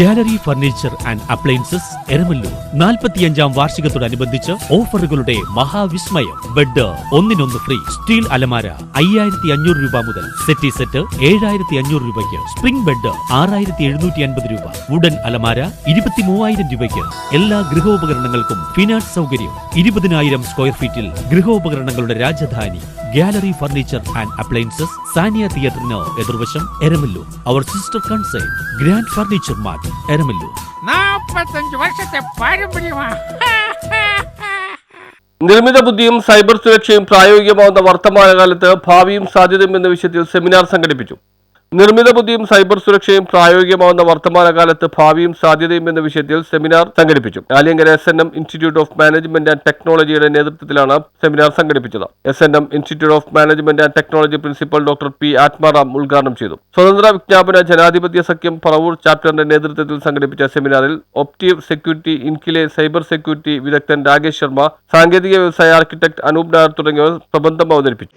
Gallery furniture and appliances Eramalloor. നാൽപ്പത്തിയഞ്ചാം വാർഷികത്തോടനുബന്ധിച്ച് ഓഫറുകളുടെ മഹാവിസ്മയം. ബെഡ് ഒന്നിനൊന്ന് ഫ്രീ. സ്റ്റീൽ അലമാര അയ്യായിരത്തി അഞ്ഞൂറ് രൂപ മുതൽ സെറ്റി സെറ്റ് ഏഴായിരത്തി അഞ്ഞൂറ് രൂപയ്ക്ക്. സ്പ്രിംഗ് ബെഡ് ആറായിരത്തി എഴുന്നൂറ്റി അൻപത് രൂപ. വുഡൻ അലമാര ഇരുപത്തി മൂവായിരം രൂപയ്ക്ക്. എല്ലാ ഗൃഹോപകരണങ്ങൾക്കും ഫിനാൻസ് സൗകര്യം. ഇരുപതിനായിരം സ്ക്വയർ ഫീറ്റിൽ ഗൃഹോപകരണങ്ങളുടെ Rajdhani. Gallery furniture and appliances Saniya തിയേറ്ററിന് എതിർവശം Eramalloor. Our sister concern grand furniture mart Eramalloor. നാപ്പത്തഞ്ച് വർഷത്തെ പാരമ്പര്യമാ നിർമ്മിത ബുദ്ധിയും സൈബർ സുരക്ഷയും പ്രായോഗികമാവുന്ന വർത്തമാനകാലത്ത് ഭാവിയും സാധ്യതയും എന്ന വിഷയത്തിൽ സെമിനാർ സംഘടിപ്പിച്ചു. നിർമ്മിത ബുദ്ധിയും സൈബർ സുരക്ഷയും പ്രായോഗികമാവുന്ന വർത്തമാനകാലത്ത് ഭാവിയും സാധ്യതയും എന്ന വിഷയത്തിൽ സെമിനാർ സംഘടിപ്പിച്ചു. Aliyankara S N M institute of management and ടെക്നോളജിയുടെ നേതൃത്വത്തിലാണ് സെമിനാർ സംഘടിപ്പിച്ചത്. S N M institute of management and technology principal doctor P Athmaram ഉദ്ഘാടനം ചെയ്തു. സ്വതന്ത്ര വിജ്ഞാപന ജനാധിപത്യ സഖ്യം പറവൂർ ചാപ്റ്ററിന്റെ നേതൃത്വത്തിൽ സംഘടിപ്പിച്ച സെമിനാറിൽ ഒപ്റ്റീവ് സെക്യൂരിറ്റി ഇൻകിലെ സൈബർ സെക്യൂരിറ്റി വിദഗ്ധൻ രാകേഷ് ശർമ്മ സാങ്കേതിക വ്യവസായ ആർക്കിടെക്ട് അനൂപ് നായർ തുടങ്ങിയവർ പ്രബന്ധം അവതരിപ്പിച്ചു.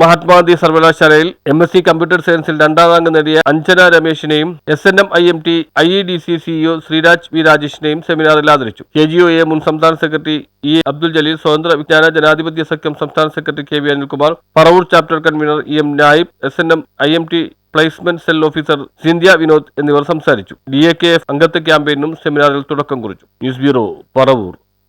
മഹാത്മാഗാന്ധി സർവകലാശാലയിൽ എം എസ് സി കമ്പ്യൂട്ടർ സയൻസിൽ രണ്ടാം റാങ്ക് നേടിയ Anjana രമേശിനെയും S N M I M T I E D C CEO Sreeraj V രാജേഷിനെയും സെമിനാറിൽ ആദരിച്ചു. കെ ജി ഒ എ മുൻ സംസ്ഥാന സെക്രട്ടറി ഇ അബ്ദുൽ ജലീൽ സ്വതന്ത്ര വിജ്ഞാന ജനാധിപത്യ സഖ്യം സംസ്ഥാന secretary K V Anilkumar Paravur chapter convener E M Naib S N M I M T placement cell officer Sindhya Vinod എന്നിവർ സംസാരിച്ചു. ഡി എ കെ എഫ് അംഗത്വ ക്യാമ്പയിനും സെമിനാറിൽ തുടക്കം കുറിച്ചു. News bureau Paravur.